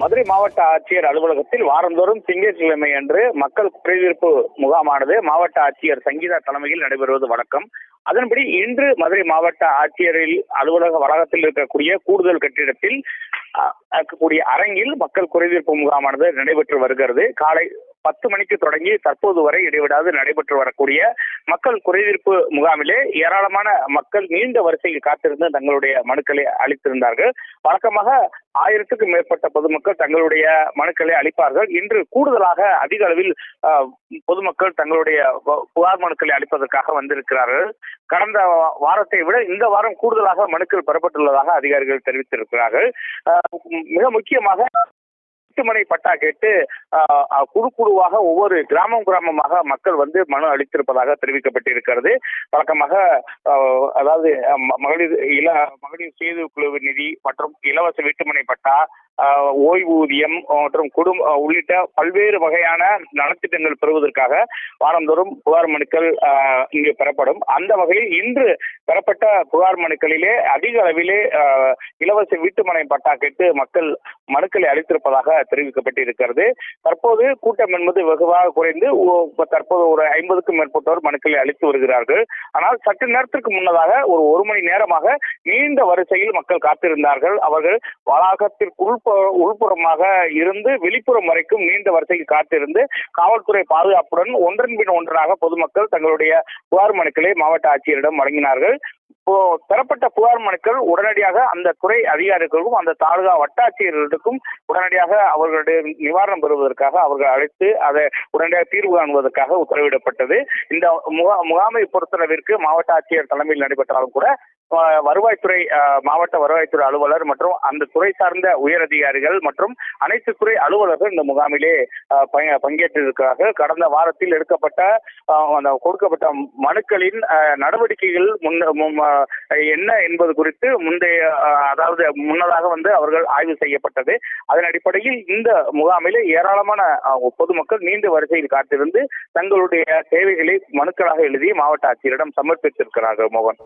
மதுரை மாவட்ட ஆட்சியர் அலுவலகத்தில் வாரந்தோறும் திங்கட்கிழமை அன்று மக்கள் குறைதீர்ப்பு முகாமானது மாவட்ட ஆட்சியர் சங்கீதா தலைமையில் நடைபெறுவது வழக்கம். அதன்படி இன்று மதுரை மாவட்ட ஆட்சியரில் அலுவலக வளாகத்தில் இருக்கக்கூடிய கூடுதல் கட்டிடத்தில் இருக்கக்கூடிய அரங்கில் மக்கள் குறைதீர்ப்பு முகாமானது நடைபெற்று வருகிறது. காலை பத்து மணிக்கு தொடங்கி தற்போது வரை இடைவிடாது நடைபெற்று வரக்கூடிய மக்கள் குறைதீர்ப்பு முகாமிலே ஏராளமான மக்கள் நீண்ட வரிசையில் காத்திருந்து தங்களுடைய மனுக்களை அளித்திருந்தார்கள். வழக்கமாக ஆயிரத்துக்கும் மேற்பட்ட பொதுமக்கள் தங்களுடைய மனுக்களை அளிப்பார்கள். இன்று கூடுதலாக அதிக அளவில் பொதுமக்கள் தங்களுடைய புகார் மனுக்களை அளிப்பதற்காக வந்திருக்கிறார்கள். கடந்த வாரத்தை விட இந்த வாரம் கூடுதலாக மனுக்கள் பெறப்பட்டுள்ளதாக அதிகாரிகள் தெரிவித்திருக்கிறார்கள். மிக முக்கியமாக வீட்டுமனை பட்டா கேட்டு ஆஹ், குழு குழுவாக ஒவ்வொரு கிராமம் கிராமமாக மக்கள் வந்து மனு அளித்திருப்பதாக தெரிவிக்கப்பட்டிருக்கிறது. வழக்கமாக ஆஹ், அதாவது மகளிர் இல மகளிர் சுய குழு நிதி மற்றும் இலவச வீட்டுமனை பட்டா ஓய்வூதியம் மற்றும் குடும்ப உள்ளிட்ட பல்வேறு வகையான நலத்திட்டங்கள் பெறுவதற்காக வாரந்தோறும் புகார் மனுக்கள் இங்கு பெறப்படும். அந்த வகையில் இன்று பெறப்பட்ட புகார் மனுக்களிலே அதிக அளவிலே இலவச வீட்டுமனை பட்டா கேட்டு மக்கள் மனுக்களை அளித்திருப்பதாக தெரிவிக்கப்பட்டிருக்கிறது. தற்போது கூட்டம் என்பது வெகுவாக குறைந்து ஓ- தற்போது ஒரு ஐம்பதுக்கும் மேற்பட்டோர் மனுக்களை அளித்து வருகிறார்கள். ஆனால் சற்று நேரத்திற்கு முன்னதாக ஒரு ஒரு மணி நேரமாக நீண்ட வரிசையில் மக்கள் காத்திருந்தார்கள். அவர்கள் வளாகத்திற்குள் உள்புறமாக இருந்து வெளிப்புறம் வரைக்கும் நீண்ட வரிசையில் காத்திருந்து காவல்துறை பாதுகாப்புடன் ஒன்றன் பின் ஒன்றாக பொதுமக்கள் தங்களுடைய புகார் மனுக்களை மாவட்ட ஆட்சியரிடம் வழங்கினார்கள். இப்போ பெறப்பட்ட புகார் மனுக்கள் உடனடியாக அந்த துறை அதிகாரிகளுக்கும் அந்த தாலுகா வட்டாட்சியர்களுக்கும் உடனடியாக அவர்களுடைய நிவாரணம் பெறுவதற்காக அவர்கள் அழைத்து அதை உடனடியாக தீர்வு காணுவதற்காக உத்தரவிடப்பட்டது. இந்த முகா- முகாமை பொறுத்தளவிற்கு மாவட்ட ஆட்சியர் தலைமையில் நடைபெற்றாலும் கூட வருவாய்த்துறை மாவட்ட வருவாய்த்துறை அலுவலர் மற்றும் அந்த துறை சார்ந்த உயர் அதிகாரிகள் மற்றும் அனைத்து துறை அலுவலர்கள் இந்த முகாமிலே பங்கேற்றிருக்கிறார்கள். கடந்த வாரத்தில் எடுக்கப்பட்ட அந்த கொடுக்கப்பட்ட மனுக்களின் நடவடிக்கைகள் முன்ன என்ன என்பது குறித்து முந்தைய அதாவது முன்னதாக வந்து அவர்கள் ஆய்வு செய்யப்பட்டது. அதன் அடிப்படையில் இந்த முகாமிலே ஏராளமான பொதுமக்கள் நீண்ட வரிசையில் காத்திருந்து தங்களுடைய தேவைகளை மனுக்களாக எழுதி மாவட்ட ஆட்சியரிடம் சமர்ப்பித்திருக்கிறார்கள் மோகன்.